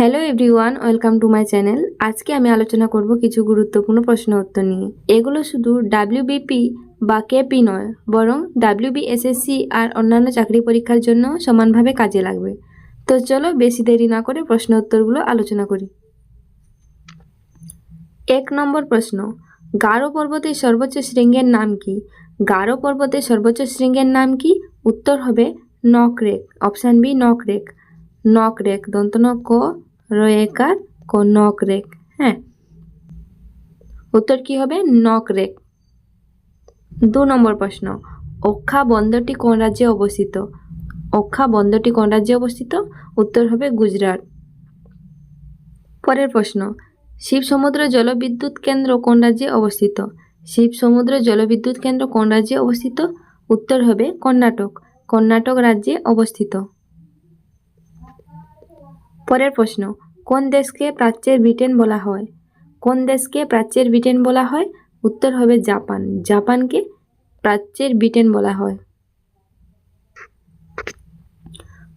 Hello everyone welcome to my channel আজকে আমি আলোচনা করব কিছু গুরুত্বপূর্ণ প্রশ্ন উত্তর নিয়ে। এগুলো শুধু ডাব্লিউবিপি বা কেপি নয়, বরং ডাব্লিউবিএসএসসি আর অন্যান্য চাকরি পরীক্ষার জন্য সমানভাবে কাজে লাগবে। তো চলো বেশি দেরি না করে প্রশ্ন উত্তরগুলো আলোচনা করি। এক নম্বর প্রশ্ন, গারো পর্বতের সর্বোচ্চ শৃঙ্গের নাম কি? গারো পর্বতের সর্বোচ্চ শৃঙ্গের নাম কি? উত্তর হবে নকরেক, অপশান বি নকরেক। নকরেক দন্তন ক রয়েকার ক নকরেক হ্যাঁ। উত্তর কি হবে? নকরেক দু নম্বর প্রশ্ন অক্ষা বন্দরটি কোন রাজ্যে অবস্থিত? অক্ষা বন্দরটি কোন রাজ্যে অবস্থিত? উত্তর হবে গুজরাট। পরের প্রশ্ন, শিব সমুদ্র জলবিদ্যুৎ কেন্দ্র কোন রাজ্যে অবস্থিত? শিব সমুদ্র জলবিদ্যুৎ কেন্দ্র কোন রাজ্যে অবস্থিত? উত্তর হবে কর্ণাটক। কর্ণাটক রাজ্যে অবস্থিত। পরের প্রশ্ন, কোন দেশকে প্রাচ্যের ব্রিটেন বলা হয়? কোন দেশকে প্রাচ্যের ব্রিটেন বলা হয়? উত্তর হবে জাপান। জাপানকে প্রাচ্যের ব্রিটেন বলা হয়।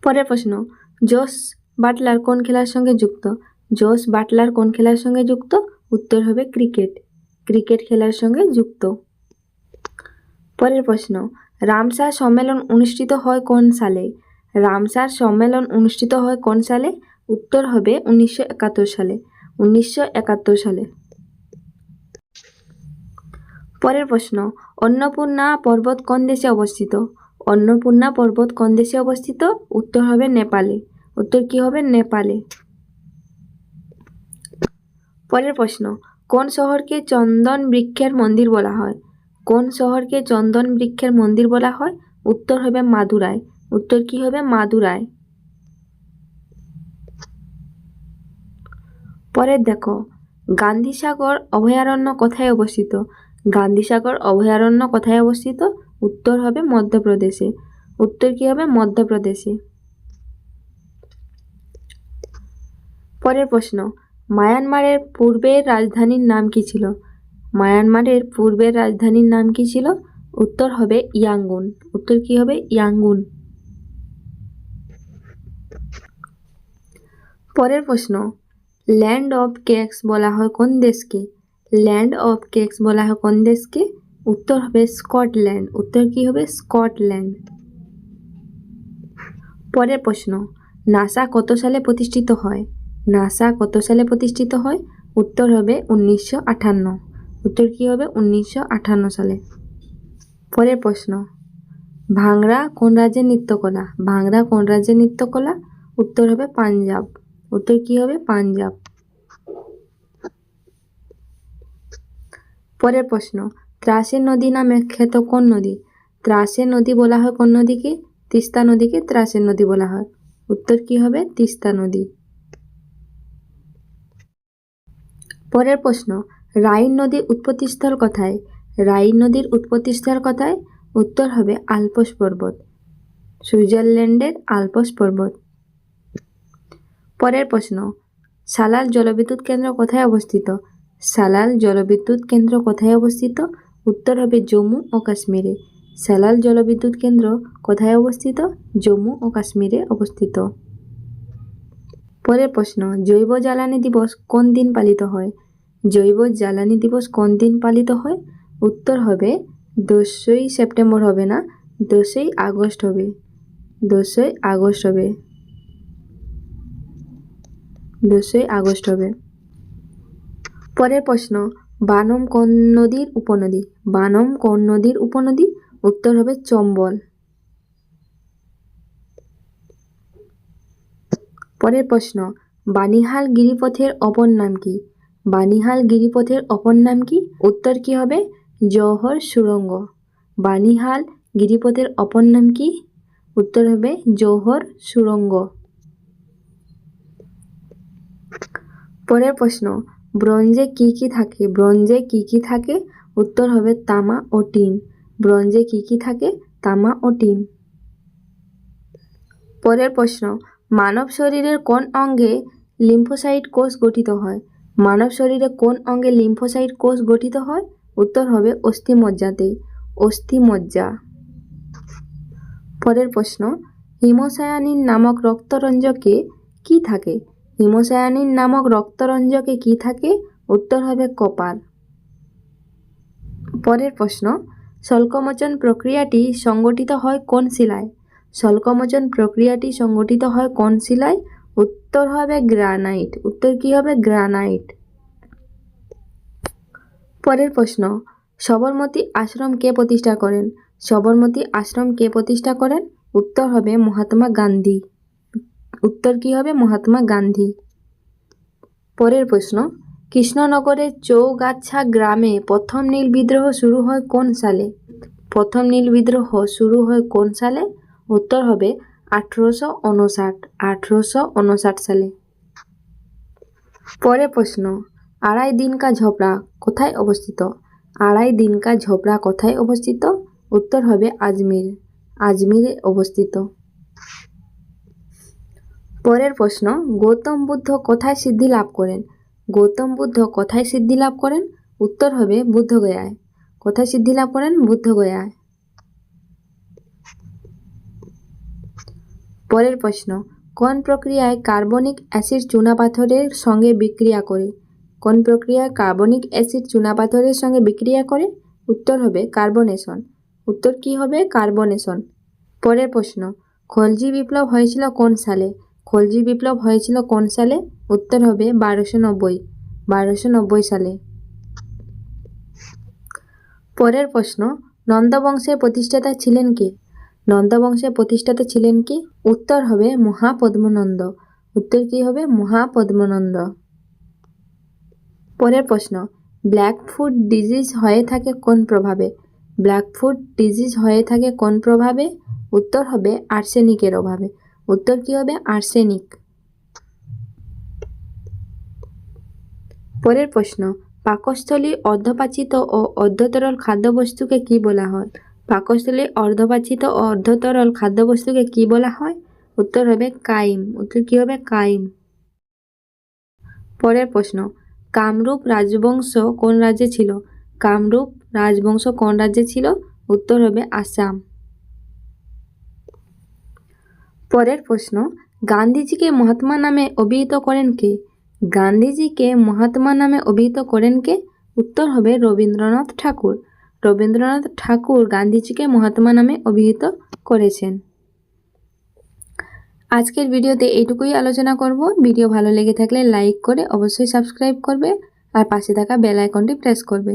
পরের প্রশ্ন, জোস বাটলার কোন খেলার সঙ্গে যুক্ত? জোস বাটলার কোন খেলার সঙ্গে যুক্ত? উত্তর হবে ক্রিকেট। ক্রিকেট খেলার সঙ্গে যুক্ত। পরের প্রশ্ন, রামসার সম্মেলন অনুষ্ঠিত হয় কোন সালে? রামসার সম্মেলন অনুষ্ঠিত হয় কোন সালে? উত্তর হবে উনিশশো একাত্তর সালে, উনিশশো একাত্তর সালে। পরের প্রশ্ন, অন্নপূর্ণা পর্বত কোন দেশে অবস্থিত? অন্নপূর্ণা পর্বত কোন দেশে অবস্থিত? উত্তর হবে নেপালে। উত্তর কি হবে? নেপালে। পরের প্রশ্ন, কোন শহরকে চন্দন বৃক্ষের মন্দির বলা হয়? কোন শহরকে চন্দন বৃক্ষের মন্দির বলা হয়? উত্তর হবে মাদুরাই। উত্তর কি হবে? মাদুরাই। পরের দেখো, গান্ধীসাগর অভয়ারণ্য কোথায় অবস্থিত? গান্ধীসাগর অভয়ারণ্য কোথায় অবস্থিত? উত্তর হবে মধ্যপ্রদেশে। উত্তর কি হবে? মধ্যপ্রদেশে। পরের প্রশ্ন, মায়ানমারের পূর্বের রাজধানীর নাম কি ছিল? মায়ানমারের পূর্বের রাজধানীর নাম কি ছিল? উত্তর হবে ইয়াঙ্গুন। উত্তর কি হবে? ইয়াঙ্গুন। পরের প্রশ্ন ল্যান্ড অফ কেকস বলা হয় কোন দেশকে? ল্যান্ড অফ কেকস বলা হয় কোন দেশকে? উত্তর হবে স্কটল্যান্ড উত্তর কি হবে? স্কটল্যান্ড পরের প্রশ্ন নাসা কত সালে প্রতিষ্ঠিত হয়? নাসা কত সালে প্রতিষ্ঠিত হয়? উত্তর হবে উনিশশো আটান্ন। উত্তর কি হবে? উনিশশো আটান্ন সালে। পরের প্রশ্ন ভাংরা কোন রাজ্যের নৃত্যকলা? ভাংরা কোন রাজ্যের নৃত্যকলা? উত্তর হবে পাঞ্জাব। উত্তর কি হবে? পাঞ্জাব। পরের প্রশ্ন, ত্রাসের নদী নামে খ্যাত কোন নদী? ত্রাসের নদী বলা হয় কোন নদীকে? তিস্তা নদীকে ত্রাসের নদী বলা হয়। উত্তর কি হবে? তিস্তা নদী। পরের প্রশ্ন, রাইন নদীর উৎপত্তিস্থল কোথায়? রাইন নদীর উৎপত্তিস্থল কোথায়? উত্তর হবে আলপস পর্বত। সুইজারল্যান্ডের আলপস পর্বত। পরের প্রশ্ন, সালাল জলবিদ্যুৎ কেন্দ্র কোথায় অবস্থিত? সালাল জলবিদ্যুৎ কেন্দ্র কোথায় অবস্থিত? উত্তর হবে জম্মু ও কাশ্মীরে। সালাল জলবিদ্যুৎ কেন্দ্র কোথায় অবস্থিত? জম্মু ও কাশ্মীরে অবস্থিত। পরের প্রশ্ন, জৈব জ্বালানি দিবস কোন দিন পালিত হয়? জৈব জ্বালানি দিবস কোন দিন পালিত হয়? উত্তর হবে, দশই সেপ্টেম্বর হবে না দোসই আগস্ট হবে। দোসই আগস্ট হবে। দোসই আগস্ট হবে। পরের প্রশ্ন, বানম কোন নদীর উপনদী? বানম কোন নদীর উপনদী? উত্তর হবে চম্বল। পরের প্রশ্ন, বানিহাল গিরিপথের অপর নাম কি? বানিহাল গিরিপথের অপর নাম কি? উত্তর কি হবে? জহর সুড়ঙ্গ বানিহাল গিরিপথের অপর নাম কি? উত্তর হবে জহর সুড়ঙ্গ পরের প্রশ্ন, ব্রঞ্জে কি কি থাকে? ব্রঞ্জে কি কি থাকে? উত্তর হবে তামা ও টিন। ব্রঞ্জে কি কি থাকে? তামা ও টিন। পরের প্রশ্ন, মানব শরীরের কোন অঙ্গে লিম্ফোসাইট কোষ গঠিত হয়? মানব শরীরে কোন অঙ্গে লিম্ফোসাইট কোষ গঠিত হয়? উত্তর হবে অস্থিমজ্জাতে, অস্থিমজ্জা। পরের প্রশ্ন, হিমোসায়ানিন নামক রক্তরঞ্জকে কি থাকে? হিমোসায়ানিন নামক রক্তরঞ্জকে কি থাকে? উত্তর হবে কপার পরের প্রশ্ন, শল্কমোচন প্রক্রিয়াটি সংগঠিত হয় কোন শিলায়? শল্কমোচন প্রক্রিয়াটি সংগঠিত হয় কোন শিলায়? উত্তর হবে গ্রানাইট। উত্তর কি হবে? গ্রানাইট। পরের প্রশ্ন, সবরমতী আশ্রম কে প্রতিষ্ঠা করেন? সবরমতী আশ্রম কে প্রতিষ্ঠা করেন? উত্তর হবে মহাত্মা গান্ধী। উত্তর কি হবে? মহাত্মা গান্ধী। পরের প্রশ্ন কৃষ্ণনগরের চৌগাছা গ্রামে প্রথম নীল বিদ্রোহ শুরু হয় কোন সালে? প্রথম নীল বিদ্রোহ শুরু হয় কোন সালে? উত্তর হবে আঠেরোশো উনষাট আঠেরোশো উনষাট সালে। পরের প্রশ্ন, আড়াই দিন কা ঝোপড়া কোথায় অবস্থিত? আড়াই দিন কা ঝোপড়া কোথায় অবস্থিত? উত্তর হবে আজমির, আজমিরে অবস্থিত। পরের প্রশ্ন, গৌতম বুদ্ধ কোথায় সিদ্ধি লাভ করেন? গৌতম বুদ্ধ কোথায় সিদ্ধি লাভ করেন? উত্তর হবে বুদ্ধগয়ায়। কোথায় সিদ্ধি লাভ করেন? বুদ্ধগয়ায়। পরের প্রশ্ন, কোন প্রক্রিয়ায় কার্বনিক অ্যাসিড চুনাপাথরের সঙ্গে বিক্রিয়া করে? কোন প্রক্রিয়ায় কার্বনিক অ্যাসিড চুনাপাথরের সঙ্গে বিক্রিয়া করে? উত্তর হবে কার্বনেশন। উত্তর কি হবে? কার্বনেশন। পরের প্রশ্ন, খলজি বিপ্লব হয়েছিল কোন সালে? খলজি বিপ্লব হয়েছিল কোন সালে? উত্তর হবে বারোশো নব্বই বারোশো নব্বই সালে। পরের প্রশ্ন, নন্দবংশের প্রতিষ্ঠাতা ছিলেন কে? নন্দবংশের প্রতিষ্ঠাতা ছিলেন কি? উত্তর হবে মহাপদ্মনন্দ। উত্তর কি হবে? মহাপদ্মনন্দ। পরের প্রশ্ন, ব্ল্যাক ফুড ডিজিজ হয়ে থাকে কোন প্রভাবে? ব্ল্যাক ফুড ডিজিজ হয়ে থাকে কোন প্রভাবে? উত্তর হবে আর্সেনিকের অভাবে। উত্তর কি হবে? আর্সেনিক পরের প্রশ্ন, পাকস্থলী অর্ধপাচিত ও অর্ধতরল খাদ্যবস্তুকে কি বলা হয়? পাকস্থলী অর্ধপাচিত ও অর্ধতরল খাদ্যবস্তুকে কি বলা হয়? উত্তর হবে কাইম। উত্তর কি হবে? কাইম। পরের প্রশ্ন, কামরূপ রাজবংশ কোন রাজ্যে ছিল? কামরূপ রাজবংশ কোন রাজ্যে ছিল? উত্তর হবে আসাম। পরের প্রশ্ন, গান্ধীজিকে মহাত্মা নামে অভিহিত করেন কে? গান্ধীজিকে মহাত্মা নামে অভিহিত করেন কে? উত্তর হবে রবীন্দ্রনাথ ঠাকুর। রবীন্দ্রনাথ ঠাকুর গান্ধীজিকে মহাত্মা নামে অভিহিত করেছেন। আজকের ভিডিওতে এইটুকুই আলোচনা করব। ভিডিও ভালো লেগে থাকলে লাইক করে অবশ্যই সাবস্ক্রাইব করবে আর পাশে থাকা বেল আইকনটি প্রেস করবে।